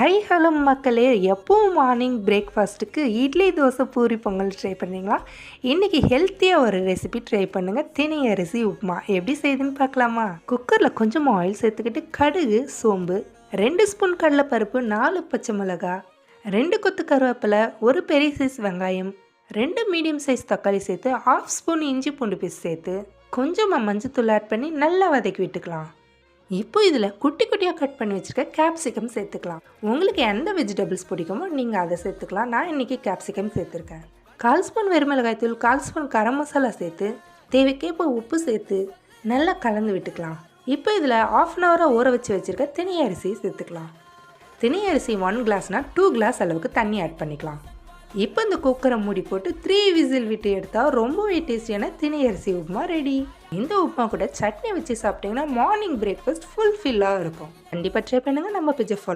High hello மக்களே. எப்பவும் morning பிரேக்ஃபாஸ்ட்டுக்கு இட்லி தோசை பூரி பொங்கல் ட்ரை பண்ணுறீங்களா இன்றைக்கி ஹெல்த்தியாக ஒரு ரெசிபி ட்ரை பண்ணுங்கள் தினை அரிசி உப்புமா. எப்படி செய்யுதுன்னு பார்க்கலாமா? குக்கரில் கொஞ்சம் ஆயில் சேர்த்துக்கிட்டு கடுகு சோம்பு ரெண்டு ஸ்பூன் கடலைப்பருப்பு நாலு பச்சை மிளகா ரெண்டு கொத்து கருவேப்பிலை ஒரு பெரிய சைஸ் வெங்காயம் ரெண்டு மீடியம் சைஸ் தக்காளி சேர்த்து ஆஃப் ஸ்பூன் இஞ்சி பூண்டு பீஸ் சேர்த்து கொஞ்சமாக மஞ்சத்தூள் ஆட் பண்ணி நல்லா வதக்கி விட்டுக்கலாம். இப்போ இதில் குட்டி குட்டியாக கட் பண்ணி வச்சுருக்க கேப்சிகம் சேர்த்துக்கலாம். உங்களுக்கு எந்த வெஜிடபிள்ஸ் பிடிக்குமோ நீங்கள் அதை சேர்த்துக்கலாம். நான் இன்றைக்கி கேப்சிகம் சேர்த்துருக்கேன். கால் ஸ்பூன் வெறுமிளகாய் தூள் கால் ஸ்பூன் கரம் மசாலா சேர்த்து தேவைக்கேற்ப உப்பு சேர்த்து நல்லா கலந்து விட்டுக்கலாம். இப்போ இதில் ஆஃப் அன் ஹவராக ஊற வச்சு வச்சுருக்க திணை அரிசி சேர்த்துக்கலாம். திணை அரிசி ஒன் கிளாஸ்னால் டூ கிளாஸ் அளவுக்கு தண்ணி ஆட் பண்ணிக்கலாம். இப்போ இந்த குக்கரை மூடி போட்டு த்ரீ விசில் விட்டு எடுத்தால் ரொம்பவே டேஸ்டியான திணை அரிசி உப்புமா ரெடி. இந்த உப்புமா கூட சட்னி வச்சு சாப்பிட்டீங்கன்னா மார்னிங் பிரேக்ஃபாஸ்ட் ஃபுல் ஃபில்லாக இருக்கும். கண்டிப்பாக ட்ரை பண்ணுங்கள் நம்ம பிஜை ஃபாலோ